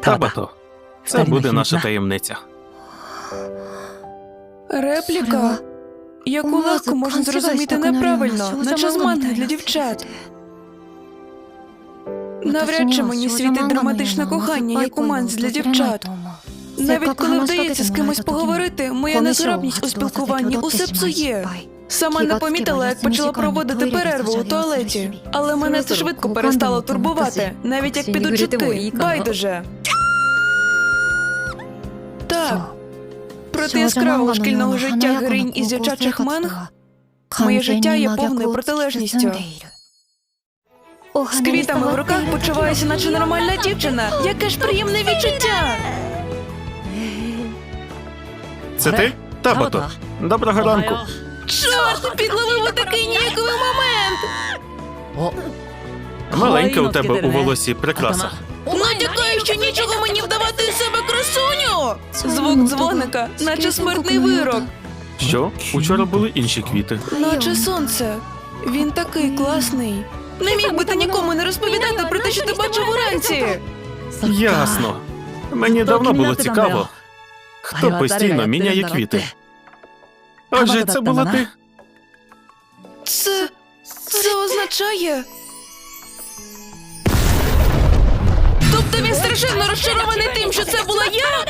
Табато, це буде наша таємниця. Репліка, яку легко можна зрозуміти неправильно, наче з манги для дівчат. Навряд чи мені світить драматичне кохання, як у манз для дівчат. Навіть коли вдається з кимось поговорити, моя незграбність у спілкуванні усе псує. Сама не помітила, як почала проводити перерву у туалеті, але мене це швидко перестало турбувати, навіть як підуть чутки. Байдуже. Так, проти яскравого шкільного життя героїнь із дівчачих манг моє життя є повною протилежністю. З квітами в руках почуваюся, наче нормальна дівчина. Яке ж приємне відчуття! Це ти? Табато. Доброго ранку. Чорт, підловив такий ніяковий момент! Маленька у тебе у волосі прикраса. Натякаю, що нічого мені себе Звук дзвоника, наче смертний вирок, Що? Учора були інші квіти. наче сонце. Він такий класний. Не міг би ти нікому не розповідати про те, що ти бачив уранці. Ясно. Мені давно було цікаво, хто постійно міняє квіти. Отже, це була ти. Це. це означає. Тобто він страшенно розчарований тим, що це була я?